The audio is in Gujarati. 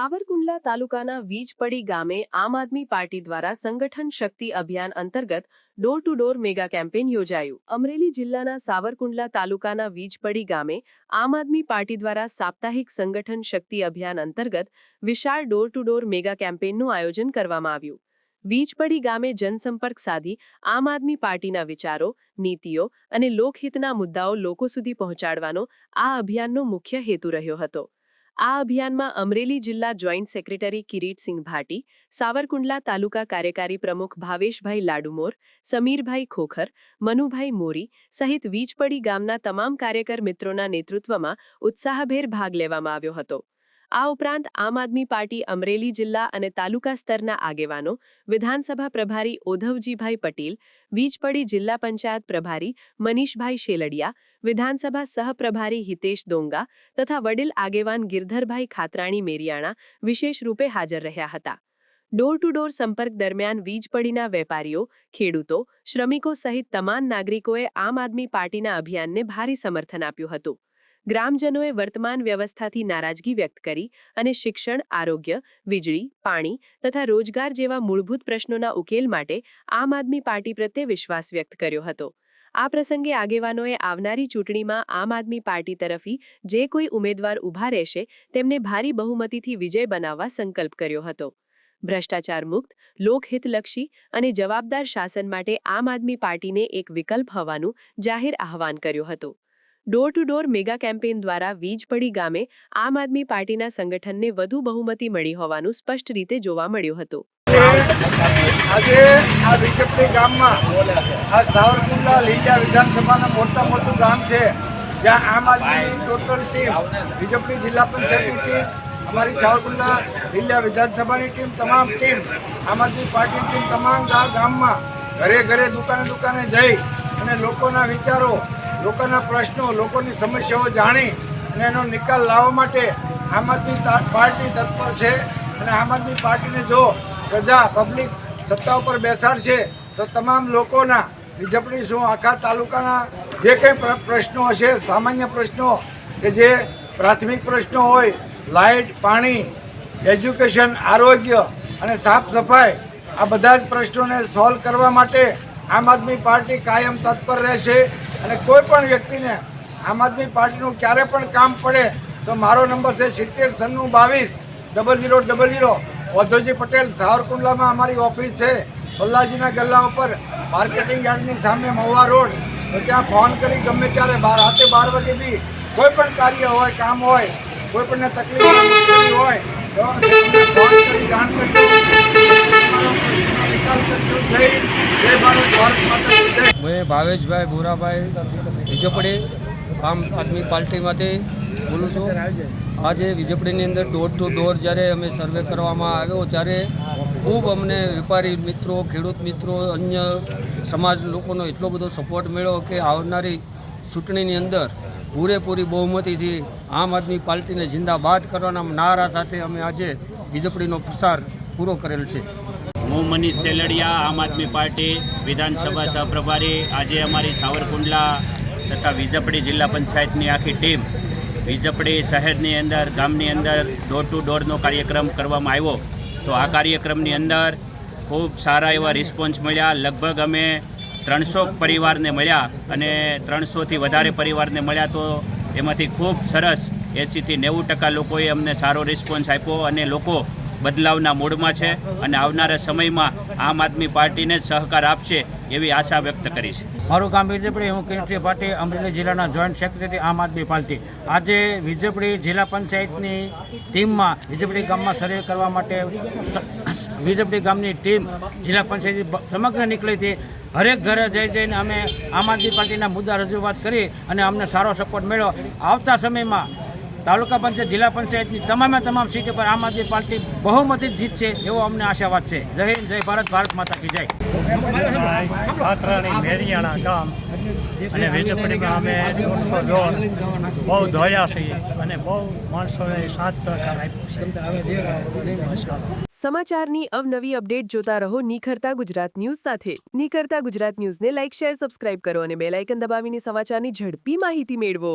સાવરકુંડલા તાલુકાના વીજપડી ગામે આમ આદમી પાર્ટી દ્વારા સંગઠન શક્તિ અભિયાન અંતર્ગત door to door mega campaign યોજાયું. અમરેલી જિલ્લાના સાવરકુંડલા તાલુકાના વીજપડી ગામે આમ આદમી પાર્ટી દ્વારા સાપ્તાહિક સંગઠન શક્તિ અભિયાન અંતર્ગત વિશાળ ડોર ટુ ડોર મેગા કેમ્પેનનું આયોજન કરવામાં આવ્યું. વીજપડી ગામે જનસંપર્ક સાધી આમ આદમી પાર્ટીના વિચારો, નીતિઓ અને લોકહિતના મુદ્દાઓ લોકો સુધી પહોંચાડવાનો આ અભિયાનનો મુખ્ય હેતુ રહ્યો હતો. આ અભિયાનમાં અમરેલી જિલ્લા જોઈન્ટ સેક્રેટરી કિરીટસિંહ ભાટી, સાવરકુંડલા તાલુકા કાર્યકારી પ્રમુખ ભાવેશભાઈ લાડુમોર, સમીરભાઈ ખોખર, મનુભાઈ મોરી સહિત વીજપડી ગામના તમામ કાર્યકર મિત્રોના નેતૃત્વમાં ઉત્સાહભેર ભાગ લેવામાં આવ્યો હતો. આ ઉપરાંત આમ આદમી પાર્ટી અમરેલી જિલ્લા અને તાલુકા સ્તરના આગેવાનો, વિધાનસભા પ્રભારી ઓધવજીભાઈ પટેલ, વીજપડી જિલ્લા પંચાયત પ્રભારી મનીષભાઈ શેલડિયા, વિધાનસભા સહપ્રભારી હિતેશ દોંગા તથા વડીલ આગેવાન ગિરધરભાઈ ખાતરાણી મેરિયાણા વિશેષ રૂપે હાજર રહ્યા હતા. ડોર ટુ ડોર સંપર્ક દરમિયાન વીજપડીના વેપારીઓ, ખેડૂતો, શ્રમિકો સહિત તમામ નાગરિકોએ આમ આદમી પાર્ટીના અભિયાનને ભારે સમર્થન આપ્યું હતું. ગ્રામજનોએ વર્તમાન વ્યવસ્થાથી નારાજગી વ્યક્ત કરી અને શિક્ષણ, આરોગ્ય, વીજળી, પાણી તથા રોજગાર જેવા મૂળભૂત પ્રશ્નોના ઉકેલ માટે આમ આદમી પાર્ટી પ્રત્યે વિશ્વાસ વ્યક્ત કર્યો હતો. આ પ્રસંગે આગેવાનોએ આવનારી ચૂંટણીમાં આમ આદમી પાર્ટી તરફી જે કોઈ ઉમેદવાર ઊભા રહેશે તેમને ભારી બહુમતીથી વિજય બનાવવા સંકલ્પ કર્યો હતો. ભ્રષ્ટાચાર મુક્ત, લોકહિતલક્ષી અને જવાબદાર શાસન માટે આમ આદમી પાર્ટીને એક વિકલ્પ હોવાનું જાહેર આહવાન કર્યું હતું. Door to door mega campaign દ્વારા વીજપડી ગામે આમ આદમી પાર્ટીના સંગઠનને વધુ બહુમતી મળી હોવાનું સ્પષ્ટ રીતે જોવા મળ્યું હતું. આજે આ વિજયપુરી ગામમાં આ સાવરકુંડલા લીલા વિધાનસભાનું મોટા મોટું ગામ છે, જ્યાં આમ આદમીની ટોટલ ટીમ વિજયપુરી જિલ્લા પંચાયતની ટીમ અમારી સાવરકુંડલા લીલા વિધાનસભાની ટીમ તમામ ટીમ આમ આદમી પાર્ટીની ટીમ તમામ ગામમાં ઘરે ઘરે દુકાને દુકાને જઈ અને લોકોના વિચારો લોકોના પ્રશ્નો, લોકોની સમસ્યાઓ જાણી અને એનો નિકાલ લાવવા માટે આમ આદમી પાર્ટી તત્પર છે અને આમ આદમી પાર્ટીને જો પ્રજા, પબ્લિક સત્તા ઉપર બેસાડશે, તો તમામ લોકોના વિજપડી શું, આખા તાલુકાના જે કંઈ પ્ર- પ્રશ્નો હશે, સામાન્ય પ્રશ્નો કે જે પ્રાથમિક પ્રશ્નો હોય, લાઇટ, પાણી, એજ્યુકેશન, આરોગ્ય અને સાફ સફાઈ, આ બધા જ પ્રશ્નોને સોલ્વ કરવા માટે આમ આદમી પાર્ટી કાયમ તત્પર રહેશે. અને કોઈ પણ વ્યક્તિને આમ આદમી પાર્ટીનું ક્યારે પણ કામ પડે તો મારો નંબર છે સિત્તેર સન્નું બાવીસ double zero double zero. Vadhoji Patel સાવરકુંડલામાં અમારી ઓફિસ છે. પલ્લાજીના ગલ્લા ઉપર માર્કેટિંગ યાર્ડની સામે મહુવા રોડ. તો ત્યાં ફોન કરી ગમે ત્યારે રાતે બાર વાગે બી કોઈ પણ કાર્ય હોય કામ હોય કોઈ પણને તકલીફ હોય, તો ફોન કરી જાણ કરજો તમારો પ્રશ્નનો નિકાલ કરશું. જય જય ભારત ભારત માતા કી જય હું ભાવેશભાઈ, ભોરાભાઈ વિજયપડી આમ આદમી પાર્ટીમાંથી બોલું છું. આજે વિજપડીની અંદર ડોર ટુ ડોર જ્યારે અમે સર્વે કરવામાં આવ્યો, ત્યારે ખૂબ અમને વેપારી મિત્રો, ખેડૂત મિત્રો, અન્ય સમાજ લોકોનો એટલો બધો સપોર્ટ મળ્યો કે આવનારી ચૂંટણીની અંદર પૂરેપૂરી બહુમતીથી આમ આદમી પાર્ટીને જિંદાબાદ કરવાના નારા સાથે અમે આજે વિજયપડીનો પ્રસાર પૂરો કરેલ છે. હું મનીષ સેલડિયા, આમ આદમી પાર્ટી, વિધાનસભા સહપ્રભારી. આજે અમારી સાવરકુંડલા તથા વિજપડી જિલ્લા પંચાયતની આખી ટીમ વિજપડી શહેરની અંદર, ગામની અંદર ડોર ટુ ડોરનો કાર્યક્રમ કરવામાં આવ્યો. તો આ કાર્યક્રમની અંદર ખૂબ સારા એવા રિસ્પોન્સ મળ્યા. લગભગ અમે ત્રણસો પરિવારને મળ્યા અને ત્રણસોથી વધારે પરિવારને મળ્યા. તો એમાંથી ખૂબ સરસ એંસીથી નેવું ટકા લોકોએ અમને સારો રિસ્પોન્સ આપ્યો અને લોકો બદલાવના મૂડમાં છે અને આવનારા સમયમાં આમ આદમી પાર્ટીને સહકાર આપશે એવી આશા વ્યક્ત કરી છે. મારું ગામ વિજયપુરી હું કેન્દ્રીય પાર્ટી અમરેલી જિલ્લાના જોઈન્ટ સેક્રેટરી આમ આદમી પાર્ટી. આજે વિજયપુરી જિલ્લા પંચાયતની ટીમમાં વિજયપુરી ગામમાં સર્વે કરવા માટે વિજયપુરી ગામની ટીમ જિલ્લા પંચાયત સમગ્ર નીકળી હતી. હરેક ઘરે જઈ જઈને અમે આમ આદમી પાર્ટીના મુદ્દા રજૂઆત કરી અને અમને સારો સપોર્ટ મળ્યો. આવતા સમયમાં તાલુકા પંચાયત જિલ્લા પંચાયતની તમામે તમામ સીટો પર આમ આદમી પાર્ટી બહુમતી જીતશે એવો અમને આશાવાદ છે. જય હિન્દ જય ભારત ભારત માતા કી જય. મેરિયાણા ગામ અને વીજપડીમાં અમે દોઢસો લોન બહુ ધોયા છીએ અને બહુ માણસોને સાથ સહકાર આપ્યો છે. સમાચારની અવનવી અપડેટ જોતા રહો નિખરતા ગુજરાત ન્યૂઝ સાથે. નિખરતા ગુજરાત ન્યૂઝને લાઇક શેર સબસ્ક્રાઇબ કરો અને બેલાઇકન દબાવીને સમાચારની ઝડપી માહિતી મેળવો.